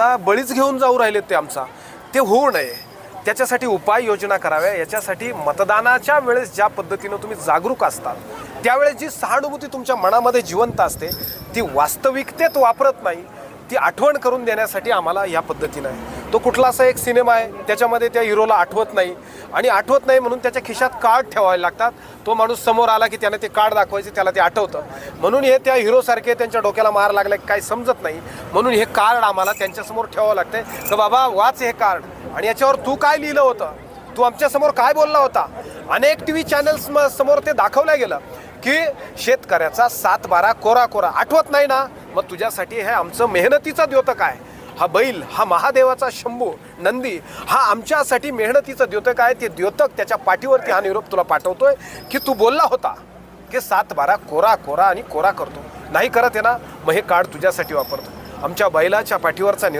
आता बळीच घेऊन जाऊ राहिलेत ते आमचा. ते होऊ नये. त्याच्यासाठी उपाययोजना कराव्या. याच्यासाठी मतदानाच्या वेळेस ज्या पद्धतीनं तुम्ही जागरूक असतात त्यावेळेस जी सहानुभूती तुमच्या मनामध्ये जिवंत असते ती वास्तविकतेत वापरत नाही ती आठवण करून देण्यासाठी आम्हाला या पद्धतीनं आहे तो कुठला असा एक सिनेमा आहे त्याच्यामध्ये त्या हिरोला आठवत नाही. आणि आठवत नाही म्हणून त्याच्या खिशात कार्ड ठेवावे लागतात. तो माणूस समोर आला की त्याने ते कार्ड दाखवायचे त्याला ते आठवतं. म्हणून हे त्या हिरोसारखे त्यांच्या डोक्याला मार लागला की काही समजत नाही. म्हणून हे कार्ड आम्हाला त्यांच्यासमोर ठेवावं लागतंय. तर बाबा वाच हे कार्ड. आणि याच्यावर तू काय लिहिलं होतं? तू आमच्यासमोर काय बोलला होता? अनेक टी व्ही चॅनल्स समोर ते दाखवलं गेलं की शेतकऱ्याचा सात बारा कोरा कोरा. आठवत नाही ना? मग तुझ्यासाठी हे आमचं मेहनतीचं द्योतक आहे. हा बैल हा महादेवाचा शंभू नंदी हा आमच्यासाठी मेहनतीचं द्योतक आहे. ते द्योतक त्याच्या पाठीवरती हा निरोप तुला पाठवतोय की तू बोलला होता की सात बारा कोरा कोरा आणि कोरा करतो. नाही करत आहे ना मग हे कार्ड तुझ्यासाठी वापरतो. आमच्या बैलाच्या पाठीवरचा निरोप